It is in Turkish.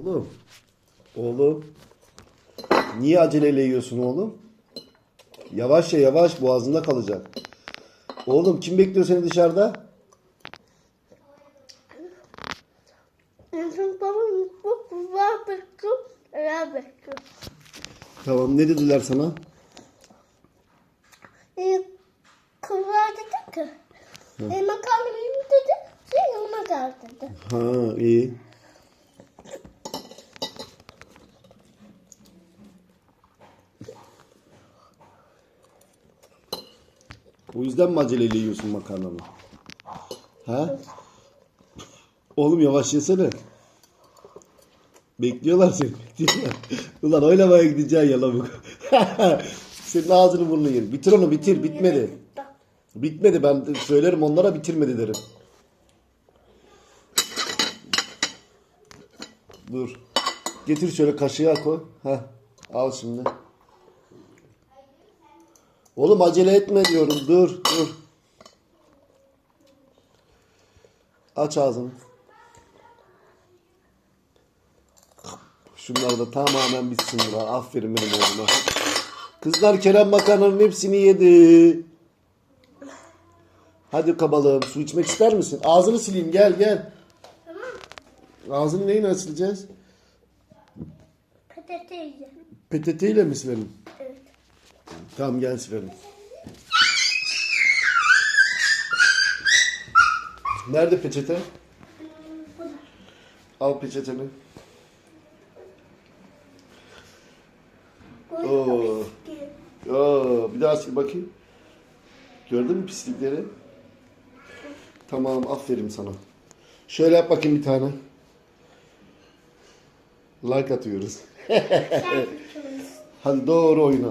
Oğlum. Oğlum. Niye aceleyle yiyorsun oğlum? Yavaş ye yavaş boğazında kalacak. Oğlum kim bekliyor seni dışarıda? Tamam ne dediler sana? Ee, kulağa dedi ki. Makarna benim dedi. Sen yanıma gel dedi. Ha iyi. O yüzden mi aceleyle yiyorsun makarnanı? Ha? Oğlum yavaş yesene. Bekliyorlar seni. Ulan oylamaya gideceksin ya lavuk. Senin ağzını burnunu yer. Bitir onu bitir. Bitmedi. Bitmedi ben söylerim onlara bitirmedi derim. Dur. Getir şöyle kaşığa koy. Heh. Al şimdi. Oğlum acele etme diyorum. Dur dur. Aç ağzını. Şunlar da tamamen bitsin bura. Aferin benim oğluma. Kızlar Kerem makarnanın hepsini yedi. Hadi kabalım. Su içmek ister misin? Ağzını sileyim. Gel gel. Ağzını neyle sileceğiz? PTT ile mi silelim? Tamam gel silelim. Nerede peçete? Al peçeteni. Oo. Oo, bir daha sil bakayım. Gördün mü pislikleri? Tamam aferin sana. Şöyle yap bakayım bir tane. Like atıyoruz. Hadi doğru oyna.